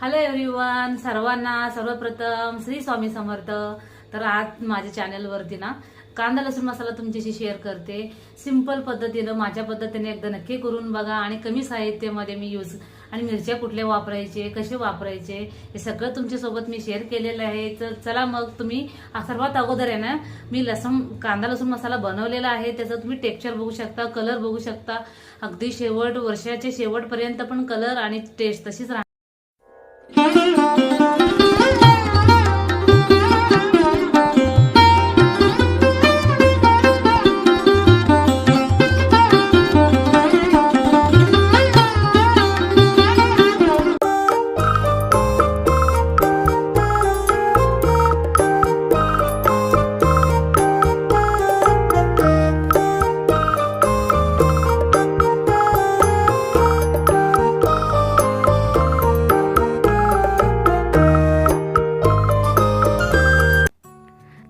Hello everyone सर्वांना सर्वप्रथम श्री स्वामी समर्थ. तर आज माझ्या चॅनलवरती ना कांदा लसूण मसाला तुमच्याशी शेअर करते. सिंपल पद्धतीनं माझ्या पद्धतीने एकदा नक्की करून बघा आणि कमी साहित्यामध्ये मी यूज आणि मिरच्या कुठले वापरायचे कसे वापरायचे हे सगळं तुमच्यासोबत मी शेअर केलेलं आहे. तर चला मग तुम्ही सर्वात अगोदर आहे ना मी लसूण कांदा लसूण मसाला बनवलेला आहे. त्याचं तुम्ही टेक्स्चर बघू शकता कलर बघू शकता. अगदी शेवट वर्षाच्या शेवटपर्यंत पण कलर आणि टेस्ट तशीच राहणार.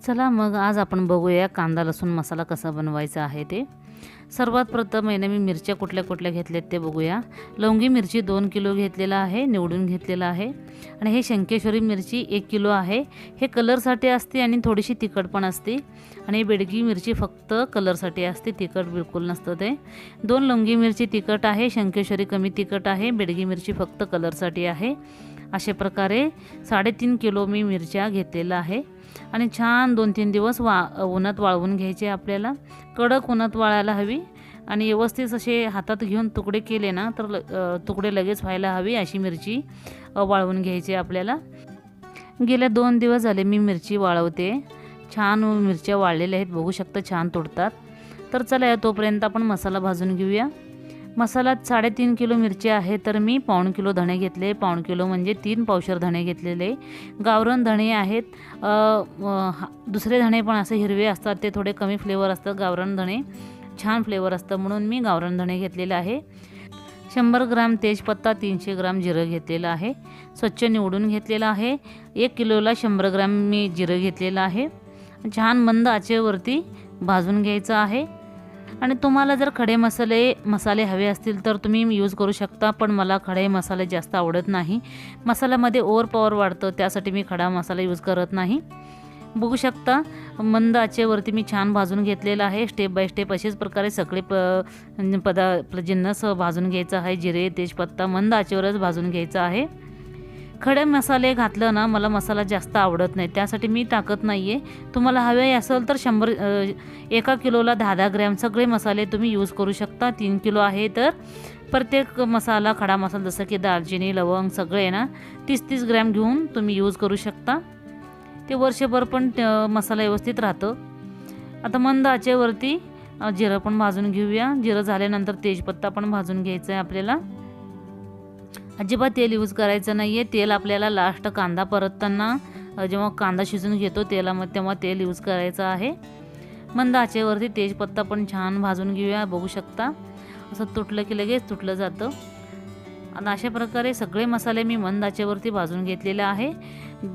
चला मग आज आपण बघूया कांदा लसूण मसाला कसा बनवायचा आहे ते. सर्वात प्रथम याने मी मिरच्या कुठल्या कुठल्या घेतल्यात ते बघूया. लवंगी मिरची दोन किलो घेतलेला आहे निवडून घेतलेला आहे. आणि हे शंकेश्वरी मिरची एक किलो आहे. हे कलरसाठी असते आणि थोडीशी तिखट पण असते. आणि बेडगी मिरची फक्त कलरसाठी असते तिखट बिलकुल नसतं ते. दोन लवंगी मिरची तिखट आहे शंकेश्वरी कमी तिखट आहे बेडगी मिरची फक्त कलरसाठी आहे. अशा प्रकारे साडेतीन किलो मी मिरच्या घेतलेला आहे. आणि छान दोन तीन दिवस वा उन्हात वाळवून घ्यायचे आपल्याला. कडक उन्हात वाळायला हवी. आणि व्यवस्थित असे हातात घेऊन तुकडे केले ना तर ल- तुकडे लगेच व्हायला हवी अशी मिरची वाळवून घ्यायची आपल्याला. गेल्या दोन दिवस झाले मी मिरची वाळवते. छान मिरच्या वाळलेल्या आहेत बघू शकता छान तुडतात. तर चला या तोपर्यंत आपण मसाला भाजून घेऊया. मसाल्यात साडेतीन किलो मिरची आहे तर मी पाऊण किलो धणे घेतले. पाऊण किलो म्हणजे तीन पावशर धणे घेतलेले. गावरण धणे आहेत. हा- दुसरे धणे पण असे हिरवे असतात ते थोडे कमी फ्लेवर असतात गावरण धणे छान फ्लेवर असतं म्हणून मी गावरण धणे घेतलेले आहे. शंभर ग्राम तेजपत्ता तीनशे ग्राम जिरं घेतलेलं आहे. स्वच्छ निवडून घेतलेलं आहे. एक किलोला शंभर ग्राम मी जिरं घेतलेलं आहे. छान मंद आचेवरती भाजून घ्यायचं आहे. आणि तुम्हाला जर खडे मसाले मसाले हवे असतील तर तुम्ही यूज करू शकता पण मला खडे मसाले जास्त आवडत नाही. मसाल्यामध्ये ओवर पॉवर वाढतं त्यासाठी मी खडा मसाला यूज करत नाही. बघू शकता मंद आचेवरती मी छान भाजून घेतलेलं आहे. स्टेप बाय स्टेप अशाच प्रकारे सगळे प पदा जिन्नस भाजून घ्यायचं आहे. जिरे तेजपत्ता मंद आचेवरच भाजून घ्यायचं आहे. खडे मसाले घातलं ना मला मसाला जास्त आवडत नाही. त्यासाठी मी टाकत नाही आहे तुम्हाला हवे असेल तर शंभर एका किलोला दहा दहा ग्रॅम सगळे मसाले तुम्ही यूज करू शकता. तीन किलो आहे तर प्रत्येक मसाला खडा मसाला जसं की दालचिनी लवंग सगळे ना तीस तीस ग्रॅम घेऊन तुम्ही यूज करू शकता. ते वर्षभर पण मसाला व्यवस्थित राहतं. आता मंद आचेवरती जिरं पण भाजून घेऊया. जिरं झाल्यानंतर तेजपत्ता पण भाजून घ्यायचं आहे आपल्याला. अजिबात तेल यूज करायचं नाही आहे तेल आपल्याला लास्ट कांदा परतताना जेव्हा कांदा शिजून घेतो तेलामध्ये तेव्हा तेल यूज करायचं आहे. मंद आचेवरती तेजपत्ता पण छान भाजून घेऊया बघू शकता. असं तुटलं की लगेच तुटलं जातं. आणि अशा प्रकारे सगळे मसाले मी मंद आचेवरती भाजून घेतलेले आहे.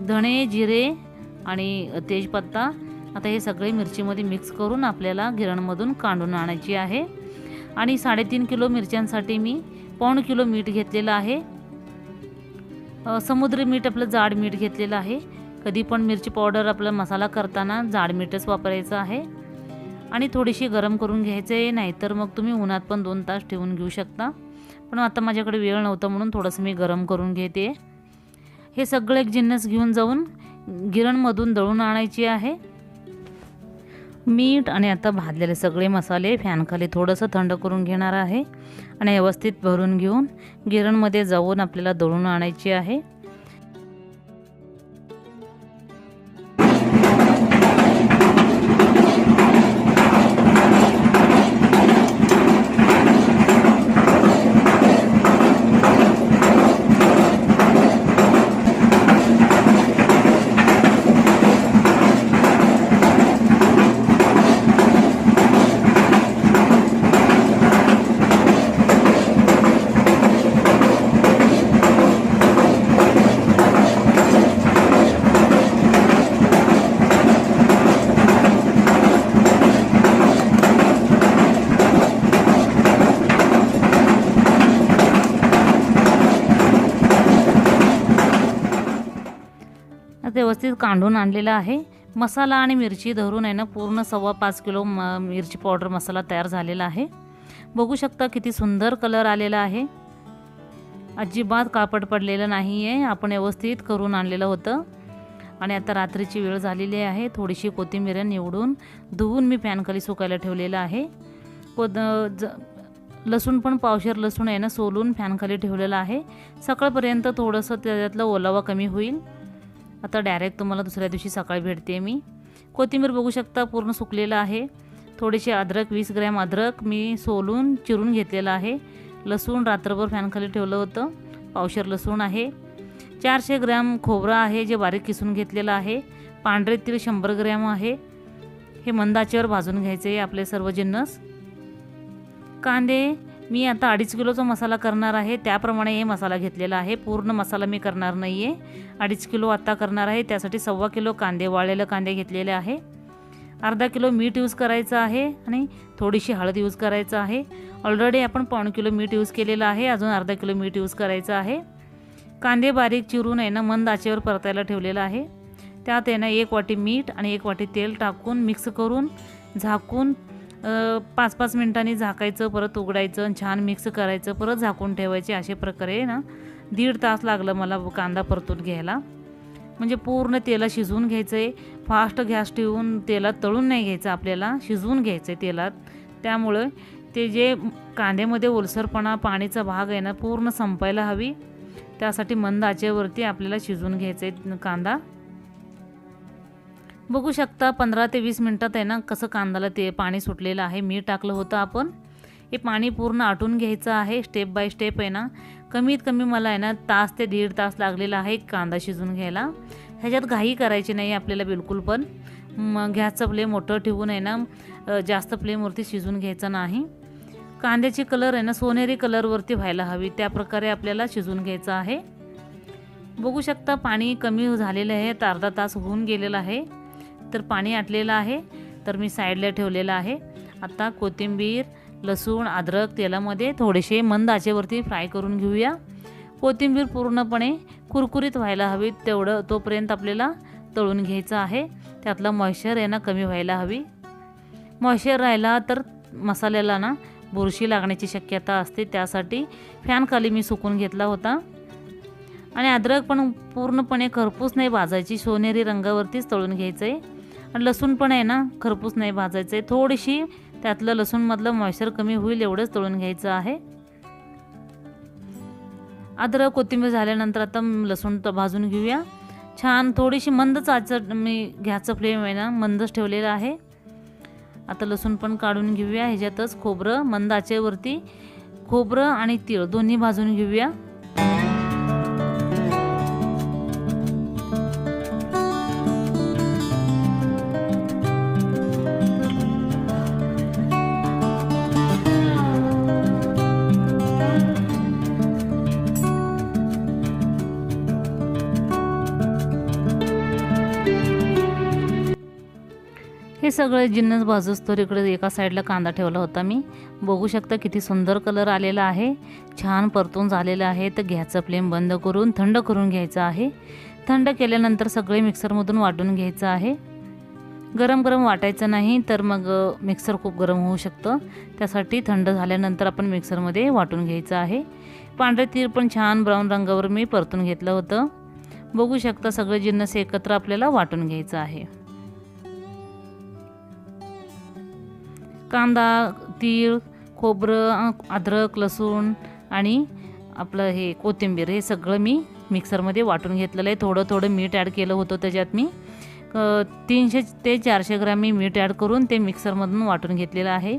धणे जिरे आणि तेजपत्ता आता हे सगळे मिरचीमध्ये मिक्स करून आपल्याला गिरणमधून काढून आणायची आहे. आणि साडेतीन किलो मिरच्यांसाठी मी पाऊण किलो मीठ घेतलेलं आहे. समुद्री मीठ आपलं जाड मीठ घेतलेलं आहे. कधी पण मिरची पावडर आपला मसाला करताना जाड मीठच वापरायचं आहे. आणि थोडीशी गरम करून घ्यायचं आहे नाहीतर मग तुम्ही उन्हात पण दोन तास ठेवून घेऊ शकता. पण आता माझ्याकडे वेळ नव्हता म्हणून थोडंसं मी गरम करून घेते. हे सगळं एक जिन्नस घेऊन जाऊन गिरणमधून दळून आणायची आहे. मीठ आणि आता भाजलेले सगळे मसाले फॅनखाली थोडंसं थंड करून घेणार आहे. आणि व्यवस्थित भरून घेऊन गिरणमध्ये जाऊन आपल्याला दळून आणायची आहे. व्यवस्थित कांडून आणलेला आहे. मसाला आणि मिरची धरून आहे ना पूर्ण सव्वा पाच किलो म मिरची पावडर मसाला तयार झालेला आहे. बघू शकता किती सुंदर कलर आलेला आहे. अजिबात कापड पडलेलं नाही आहे आपण व्यवस्थित करून आणलेलं होतं. आणि आता रात्रीची वेळ झालेली आहे. थोडीशी कोथिंबीर निवडून धुवून मी फॅनखाली सुकायला ठेवलेलं आहे. कोद ज लसूण पण पावशेर लसूण आहे ना सोलून फॅनखाली ठेवलेलं आहे. सकाळपर्यंत थोडंसं त्याच्यातलं ओलावा कमी होईल. आता डायरेक्ट तुम्हाला दुसऱ्या दिवशी सकाळी भेटते मी. कोथिंबीर बघू शकता पूर्ण सुकलेलं आहे. थोडेसे अद्रक वीस ग्रॅम अद्रक मी सोलून चिरून घेतलेलं आहे. लसूण रात्रभर फॅनखाली ठेवलं होतं. पावशर लसूण आहे. चारशे ग्रॅम खोबरं आहे जे बारीक किसून घेतलेलं आहे. पांढरे तीळ शंभर ग्रॅम आहे. हे मंदाचेवर भाजून घ्यायचे आपले सर्व जिन्नस. कांदे मी आता अडीच किलोचा मसाला करणार आहे. त्याप्रमाणे हे मसाला घेतलेला आहे. पूर्ण मसाला मी करणार नाही आहे अडीच किलो आत्ता करणार आहे. त्यासाठी सव्वा किलो कांदे वाळलेलं कांदे घेतलेले आहे. अर्धा किलो मीठ यूज करायचं आहे आणि थोडीशी हळद यूज करायचं आहे. ऑलरेडी आपण पाऊण किलो मीठ यूज केलेलं आहे. अजून अर्धा किलो मीठ यूज करायचं आहे. कांदे बारीक चिरून आहे ना मंद आचेवर परतायला ठेवलेलं आहे. त्यात आहे ना एक वाटी मीठ आणि एक वाटी तेल टाकून मिक्स करून झाकून पाच पाच मिनिटांनी झाकायचं परत उघडायचं आणि छान मिक्स करायचं परत झाकून ठेवायचे अशा प्रकारे ना. दीड तास लागलं मला कांदा परतून घ्यायला. म्हणजे पूर्ण तेला शिजवून घ्यायचं आहे फास्ट गॅस ठेवून तेलात तळून नाही घ्यायचं आपल्याला शिजवून घ्यायचं आहे तेलात. त्यामुळं ते जे कांद्यामध्ये ओलसरपणा पाणीचा भाग आहे ना पूर्ण संपायला हवी. त्यासाठी मंद आचेवरती आपल्याला शिजवून घ्यायचं आहे कांदा. बघू शकता पंधरा ते वीस मिनटात आहे ना कसं कांद्याला ते पाणी सुटलेलं आहे. मीठ टाकलं होतं आपण. हे पाणी पूर्ण आटून घ्यायचं आहे स्टेप बाय स्टेप आहे ना. कमीत कमी मला आहे ना तास ते दीड तास लागलेला आहे कांदा शिजून घ्यायला. ह्याच्यात घाई करायची नाही आपल्याला बिलकुल पण. मग गॅसचं फ्लेम मोठं ठेवून आहे ना जास्त फ्लेमवरती शिजून घ्यायचं नाही. कांद्याची कलर आहे ना सोनेरी कलरवरती व्हायला हवी. त्या प्रकारे आपल्याला शिजून घ्यायचं आहे. बघू शकता पाणी कमी झालेलं आहे. तर अर्धा तास होऊन गेलेलं आहे. तर पाणी आटलेलं आहे. तर मी साईडला ठेवलेलं आहे. आता कोथिंबीर लसूण अद्रक तेलामध्ये थोडेसे मंद आचेवरती फ्राय करून घेऊया. कोथिंबीर पूर्णपणे कुरकुरीत व्हायला हवी तेवढं तोपर्यंत आपल्याला तळून घ्यायचं आहे. त्यातला मॉइश्चर आहे ना कमी व्हायला हवी. मॉइश्चर राहिला तर मसाल्याला ना बुरशी लागण्याची शक्यता असते. त्यासाठी फॅनखाली मी सुकून घेतला होता. आणि अद्रक पण पूर्णपणे खरपूस नाही भाजायची सोनेरी रंगावरतीच तळून घ्यायचं आहे लसूण पण आहे ना खरपूस नाही भाजायचं आहे. थोडीशी त्यातलं लसूणमधलं मॉइश्चर कमी होईल एवढंच तळून घ्यायचं आहे. अद्रक कोथिंबीर झाल्यानंतर आता लसूण तर भाजून घेऊया. छान थोडीशी मंदच आच मी घ्याचं फ्लेम आहे ना मंदच ठेवलेलं आहे. आता लसूण पण काढून घेऊया ह्याच्यातच खोबरं मंद आचेवरती खोबरं आणि तीळ दोन्ही भाजून घेऊया. हे सगळे जिन्नस बाजूस तर इकडे एका साईडला कांदा ठेवला होता मी. बघू शकता किती सुंदर कलर आलेला आहे. छान परतून झालेला आहे. तर घ्यायचं फ्लेम बंद करून थंड करून घ्यायचं आहे. थंड केल्यानंतर सगळे मिक्सरमधून वाटून घ्यायचं आहे. गरम गरम वाटायचं नाही तर मग मिक्सर खूप गरम होऊ शकतं. त्यासाठी थंड झाल्यानंतर आपण मिक्सरमध्ये वाटून घ्यायचं आहे. पांढरे तीर पण छान ब्राऊन रंगावर मी परतून घेतलं होतं. बघू शकता सगळे जिन्नस एकत्र आपल्याला वाटून घ्यायचं आहे. कांदा तीळ खोबरं अद्रक लसूण आणि आपलं हे कोथिंबीर हे सगळं मी मिक्सरमध्ये वाटून घेतलेलं आहे. थोडं थोडं मीठ ॲड केलं होतं त्याच्यात मी. तीनशे ते चारशे ग्रॅम मी मीठ ॲड करून ते मिक्सरमधून वाटून घेतलेलं आहे.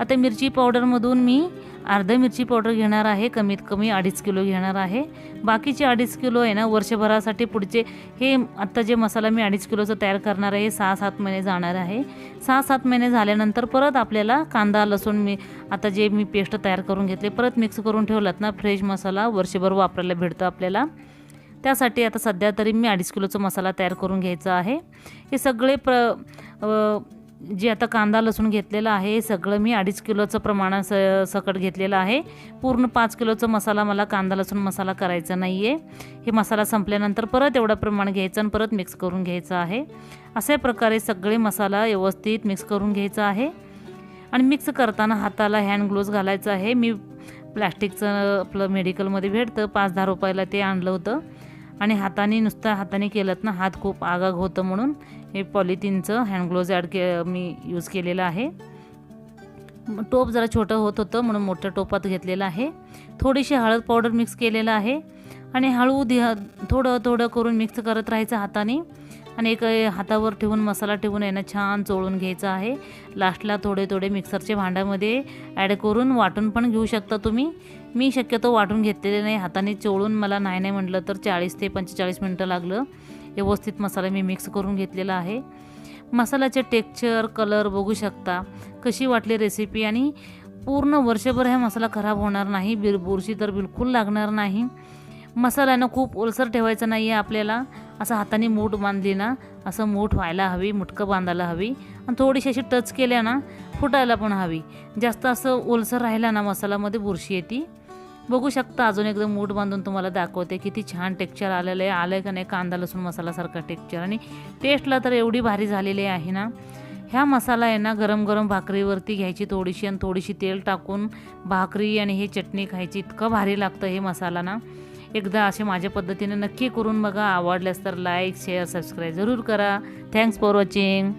आता मिरची पावडरमधून मी अर्ध मिरची पावडर घेणार आहे कमीत कमी अडीच किलो घेणार आहे. बाकीचे अडीच किलो आहे ना वर्षभरासाठी पुढचे हे आत्ता जे मसाला मी अडीच किलोचं तयार करणार आहे सहा सात महिने जाणार आहे. सहा सात महिने झाल्यानंतर परत आपल्याला कांदा लसूण मी आता जे मी पेस्ट तयार करून घेतले परत मिक्स करून ठेवलात ना फ्रेश मसाला वर्षभर वापरायला भेटतो आपल्याला. त्यासाठी आता सध्या तरी मी अडीच किलोचा मसाला तयार करून घ्यायचा आहे. हे सगळे प्र जे आता कांदा लसूण घेतलेला आहे हे सगळं मी अडीच किलोचं प्रमाण स सकट घेतलेलं आहे. पूर्ण पाच किलोचा मसाला मला कांदा लसूण मसाला करायचा नाही आहे हे मसाला संपल्यानंतर परत एवढं प्रमाण घ्यायचं आणि परत मिक्स करून घ्यायचं आहे. अशा प्रकारे सगळे मसाला व्यवस्थित मिक्स करून घ्यायचा आहे. आणि मिक्स करताना हाताला हँड ग्लोव्ज घालायचं आहे. मी प्लॅस्टिकचं आपलं मेडिकलमध्ये भेटतं. पाच दहा रुपयाला ते आणलं होतं. आणि हाताने नुसतं हाताने केलं ना हात खूप आगाग होतं म्हणून हे पॉलिथिनचं हँडग्लोज ॲड के मी यूज केलेलं आहे. टोप जरा छोटं होत होतं म्हणून मोठ्या टोपात घेतलेलं आहे. थोडीशी हळद पावडर मिक्स केलेलं आहे आणि हळू दि थोडं थोडं करून मिक्स करत राहायचं हाताने. आणि एक हातावर ठेवून मसाला ठेवून यांना छान चोळून घ्यायचा आहे. लास्टला थोडे थोडे मिक्सरच्या भांड्यामध्ये ॲड करून वाटून पण घेऊ शकता तुम्ही. मी शक्यतो वाटून घेतलेले नाही. हाताने चोळून मला नाही नाही म्हटलं तर चाळीस ते पंचेचाळीस मिनटं लागलं. व्यवस्थित मसाला मी मिक्स करून घेतलेला आहे. मसाल्याचे टेक्स्चर कलर बघू शकता. कशी वाटली रेसिपी आणि पूर्ण वर्षभर हा मसाला खराब होणार नाही बिर बुरशी तर बिलकुल लागणार नाही. मसाल्यानं खूप ओलसर ठेवायचं नाही आहे आपल्याला. असं हाताने मूठ बांधली ना असं मूठ व्हायला हवी मुटकं बांधायला हवी. आणि थोडीशी अशी टच केल्या ना फुटायला पण हवी. जास्त असं ओलसर राहिला ना मसाल्यामध्ये बुरशी येते. बघू शकता अजून एकदम मूठ बांधून तुम्हाला दाखवते किती छान टेक्स्चर आलेलं आहे. आलं आहे का नाही? कांदा लसूण मसालासारखा टेक्स्चर आणि टेस्टला तर एवढी भारी झालेली आहे ना? ह्या मसाला आहे ना गरम गरम भाकरीवरती घ्यायची थोडीशी आणि थोडीशी तेल टाकून भाकरी आणि हे चटणी खायची. इतकं भारी लागतं हे मसाला ना. एकदा असे माझ्या पद्धतीने नक्की करून बघा. आवडल्यास तर लाईक शेअर सबस्क्राईब जरूर करा. Thanks for watching